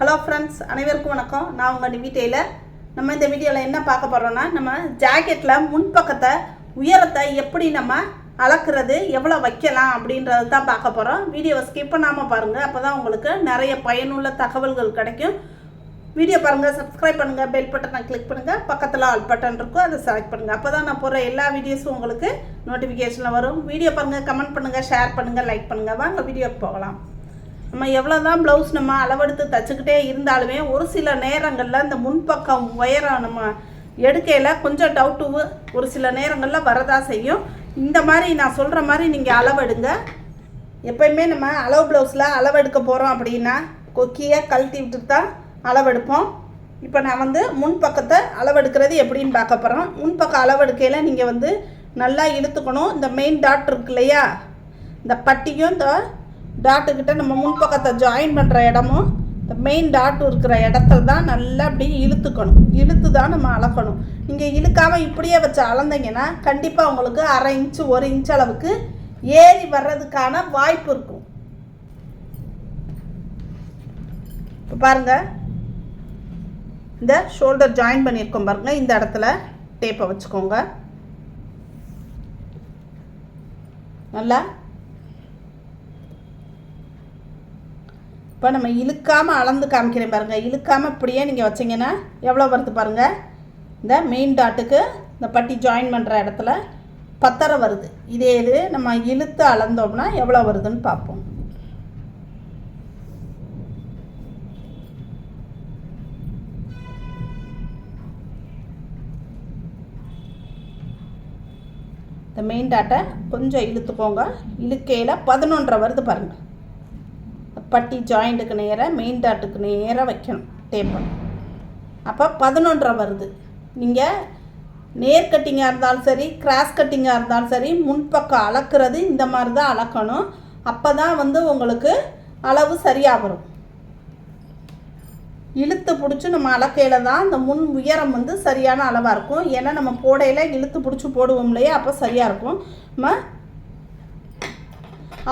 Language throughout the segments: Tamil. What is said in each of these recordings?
ஹலோ ஃப்ரெண்ட்ஸ் அனைவருக்கும் வணக்கம். நான் உங்கள் நிவி டெய்லர். நம்ம இந்த வீடியோவில் என்ன பார்க்க போகிறோன்னா நம்ம ஜாக்கெட்டில் முன்பக்கத்தை உயரத்தை எப்படி நம்ம அளக்குறது எவ்வளோ வைக்கலாம் அப்படின்றது தான் பார்க்க போகிறோம் வீடியோவை ஸ்கிப் பண்ணாமல் பாருங்கள் அப்போ தான் உங்களுக்கு நிறைய பயனுள்ள தகவல்கள் கிடைக்கும். வீடியோ பாருங்கள் சப்ஸ்கிரைப் பண்ணுங்கள் பெல் பட்டனை கிளிக் பண்ணுங்கள் பக்கத்தில் ஆல் பட்டன் இருக்கும் அதை செலக்ட் பண்ணுங்கள் அப்போ தான் நான் போகிற எல்லா வீடியோஸும் உங்களுக்கு நோட்டிஃபிகேஷனில் வரும். வீடியோ பாருங்கள் கமெண்ட் பண்ணுங்கள் ஷேர் பண்ணுங்கள் லைக் பண்ணுங்கள் வாங்க வீடியோக்கு போகலாம். நம்ம எவ்வளோ தான் ப்ளவுஸ் நம்ம அளவெடுத்து தச்சுக்கிட்டே இருந்தாலுமே ஒரு சில நேரங்களில் இந்த முன்பக்கம் உயரம் நம்ம எடுக்கையில் கொஞ்சம் டவுட்டு ஒரு சில நேரங்களில் வரதா செய்யும். இந்த மாதிரி நான் சொல்கிற மாதிரி நீங்கள் அளவெடுங்க. எப்பயுமே நம்ம அளவு ப்ளவுஸில் அளவெடுக்க போகிறோம் அப்படின்னா கொக்கியை கழட்டி விட்டு தான் அளவெடுப்போம். இப்போ நான் வந்து முன்பக்கத்தை அளவெடுக்கிறது எப்படின்னு பார்க்க போகிறோம் முன்பக்கம் அளவெடுக்கையில் நீங்கள் வந்து நல்லா இழுத்துக்கணும். இந்த மெயின் டாட் இருக்கு இல்லையா? இந்த பட்டியும் இந்த டாட்டுக்கிட்ட நம்ம முன்பக்கத்தை ஜாயின் பண்ணுற இடமும் இந்த மெயின் டாட் இருக்கிற இடத்துல தான் நல்லா அப்படியே இழுத்துக்கணும். இழுத்து தான் நம்ம அளக்கணும். நீங்கள் இழுக்காமல் இப்படியே வச்சு அளந்தீங்கன்னா கண்டிப்பாக உங்களுக்கு அரை இன்ச்சு ஒரு இன்ச் அளவுக்கு ஏறி வர்றதுக்கான வாய்ப்பு இருக்கும். இப்போ பாருங்கள் இந்த ஷோல்டர் ஜாயின் பண்ணியிருக்கோம் பாருங்கள் இந்த இடத்துல டேப்பை வச்சுக்கோங்க. நல்லா இப்போ நம்ம இழுக்காமல் அளந்து காமிக்கிறேன் பாருங்கள் இழுக்காமல் இப்படியே நீங்கள் வச்சிங்கன்னா எவ்வளோ வருது பாருங்கள் இந்த மெயின் டாட்டுக்கு இந்த பட்டி ஜாயின் பண்ணுற இடத்துல பத்தரை வருது. இதே இது நம்ம இழுத்து அளந்தோம்னா எவ்வளோ வருதுன்னு பார்ப்போம். இந்த மெயின் டாட்டை கொஞ்சம் இழுத்துக்கோங்க. இழுக்கையில் பதினொன்றரை வருது பாருங்கள் பட்டி ஜாயிண்ட்டுக்கு நேராக மெயின் டாட்டுக்கு நேராக வைக்கணும். டேப்பை அப்போ பதினொன்றரை வருது. நீங்கள் நேர் கட்டிங்காக இருந்தாலும் சரி கிராஸ் கட்டிங்காக இருந்தாலும் சரி முன்பக்கம் அளக்கிறது இந்த மாதிரி தான் அளக்கணும். அப்போ தான் வந்து உங்களுக்கு அளவு சரியாக வரும் இழுத்து பிடிச்சி நம்ம அளக்கையில் தான் அந்த முன் உயரம் வந்து சரியான அளவாக இருக்கும். ஏன்னா நம்ம போடையில் இழுத்து பிடிச்சி போடுவோம் இல்லையா? அப்போ சரியாக இருக்கும். நம்ம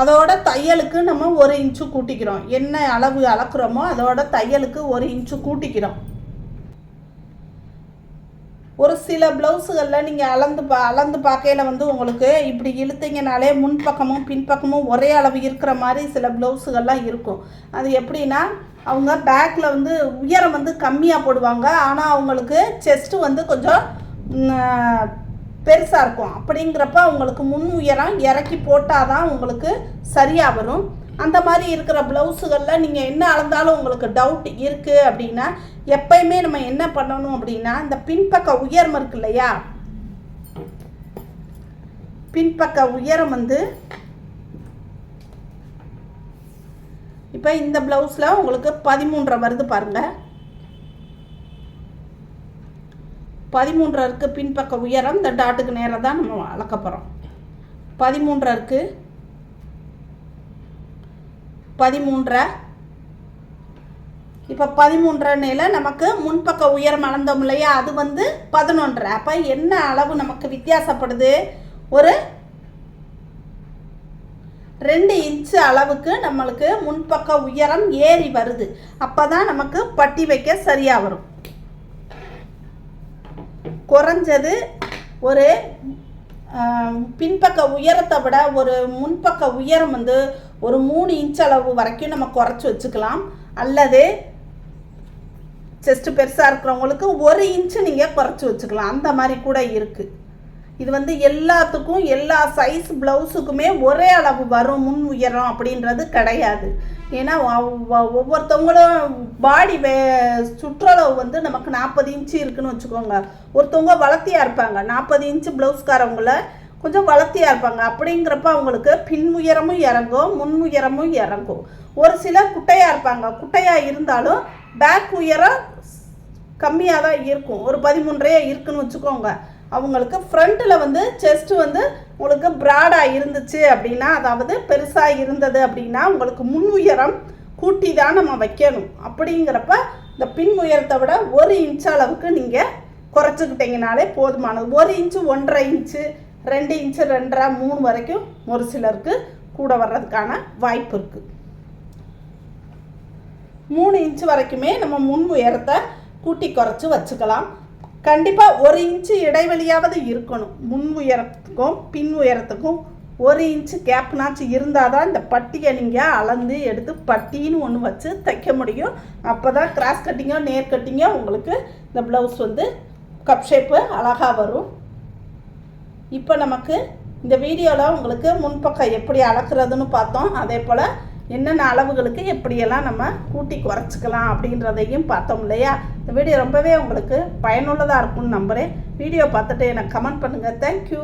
அதோட தையலுக்கு நம்ம ஒரு இன்ச்சு கூட்டிக்கிறோம். என்ன அளவு அளக்குறோமோ அதோட தையலுக்கு ஒரு இன்ச்சு கூட்டிக்கிறோம். ஒரு சில ப்ளவுஸுகளில் நீங்கள் அளந்து பா அளந்து பார்க்கையில் வந்து உங்களுக்கு இப்படி இழுத்தீங்கனாலே முன்பக்கமும் பின்பக்கமும் ஒரே அளவு இருக்கிற மாதிரி சில ப்ளவுஸுகள்லாம் இருக்கும். அது எப்படின்னா அவங்க பேக்கில் வந்து உயரம் வந்து கம்மியாக போடுவாங்க. ஆனால் அவங்களுக்கு செஸ்ட்டு வந்து கொஞ்சம் பெருசாக இருக்கும். அப்படிங்கிறப்ப உங்களுக்கு முன் உயரம் இறக்கி போட்டால் தான் உங்களுக்கு சரியாக வரும். அந்த மாதிரி இருக்கிற ப்ளவுஸுகளில் நீங்கள் என்ன அளந்தாலும் உங்களுக்கு டவுட் இருக்குது அப்படின்னா எப்பயுமே நம்ம என்ன பண்ணணும் அப்படின்னா இந்த பின்பக்க உயரம் இருக்கு இல்லையா? பின்பக்க உயரம் வந்து இப்போ இந்த ப்ளவுஸில் உங்களுக்கு பதிமூன்றரை வருது பாருங்கள் பதிமூன்றருக்கு பின்பக்க உயரம் இந்த டாட்டுக்கு நேராக தான் நம்ம அளக்க போகிறோம் பதிமூன்றரை பதிமூன்றரை இப்போ பதிமூன்றரைல நமக்கு முன்பக்க உயரம் அளந்தோம் இல்லையா? அது வந்து பதினொன்றரை அப்போ என்ன அளவு நமக்கு வித்தியாசப்படுது? ஒரு ரெண்டு இன்ச்சு அளவுக்கு நம்மளுக்கு முன்பக்க உயரம் ஏறி வருது. அப்போ தான் நமக்கு பட்டி வைக்க சரியாக வரும். குறைஞ்சது ஒரு பின்பக்க உயரத்தை விட ஒரு முன்பக்க உயரம் வந்து ஒரு மூணு இன்ச் அளவு வரைக்கும் நம்ம குறைச்சி வச்சுக்கலாம். அல்லது செஸ்ட்டு பெருசாக இருக்கிறவங்களுக்கு ஒரு இன்ச்சு நீங்கள் குறைச்சி வச்சுக்கலாம். அந்த மாதிரி கூட இருக்குது இது வந்து எல்லாத்துக்கும் எல்லா சைஸ் ப்ளவுஸுக்குமே ஒரே அளவு வரும் முன் உயரம் அப்படின்றது கிடையாது. ஏன்னா ஒவ்வொருத்தவங்களும் பாடி வே சுற்றளவு வந்து நமக்கு நாற்பது இன்ச்சு இருக்குன்னு வச்சுக்கோங்க. ஒருத்தவங்க வளர்த்தியாக இருப்பாங்க. நாற்பது இன்ச்சு ப்ளவுஸ்காரவங்கள கொஞ்சம் வளர்த்தியாக இருப்பாங்க. அப்படிங்கிறப்ப அவங்களுக்கு பின் உயரமும் இறங்கும் முன் உயரமும் இறங்கும். ஒரு சிலர் குட்டையாக இருப்பாங்க. குட்டையாக இருந்தாலும் பேக் உயரம் கம்மியாக தான் இருக்கும். ஒரு பதிமூன்றையே இருக்குன்னு வச்சுக்கோங்க. அவங்களுக்கு ஃப்ரண்ட்டில் வந்து செஸ்ட்டு வந்து உங்களுக்கு ப்ராடாக இருந்துச்சு அப்படின்னா அதாவது பெருசாக இருந்தது அப்படின்னா உங்களுக்கு முன் உயரம் கூட்டி தான் நம்ம வைக்கணும். அப்படிங்கிறப்ப இந்த பின் உயரத்தை விட ஒரு இன்ச் அளவுக்கு நீங்கள் குறைச்சிக்கிட்டிங்கனாலே போதுமானது. ஒரு இன்ச்சு ஒன்றரை இன்ச்சு ரெண்டு இன்ச்சு ரெண்டரை மூணு வரைக்கும் ஒரு சிலருக்கு கூட வர்றதுக்கான வாய்ப்பு இருக்குது மூணு இன்ச்சு வரைக்குமே நம்ம முன் உயரத்தை கூட்டி குறைச்சி வச்சுக்கலாம். கண்டிப்பாக ஒரு இன்ச்சு இடைவெளியாவது இருக்கணும். முன் உயரத்துக்கும் பின் உயரத்துக்கும் ஒரு இன்ச்சு கேப்னாச்சும் இருந்தால் தான் இந்த பட்டியை நீங்கள் அளந்து எடுத்து பட்டின்னு ஒன்று வச்சு தைக்க முடியும். அப்போ தான் கிராஸ் கட்டிங்கோ நேர் கட்டிங்கோ உங்களுக்கு இந்த ப்ளவுஸ் வந்து கப் ஷேப்பு அழகாக வரும். இப்போ நமக்கு இந்த வீடியோவில் உங்களுக்கு முன்பக்கம் எப்படி அளக்குறதுன்னு பார்த்தோம். அதே போல் என்னென்ன அளவுகளுக்கு எப்படியெல்லாம் நம்ம கூட்டி குறைச்சிக்கலாம் அப்படின்றதையும் பார்த்தோம் இல்லையா? இந்த வீடியோ ரொம்பவே உங்களுக்கு பயனுள்ளதாக இருக்கும்னு நம்புகிறேன் வீடியோ பார்த்துட்டு எனக்கு கமெண்ட் பண்ணுங்கள் தேங்க்யூ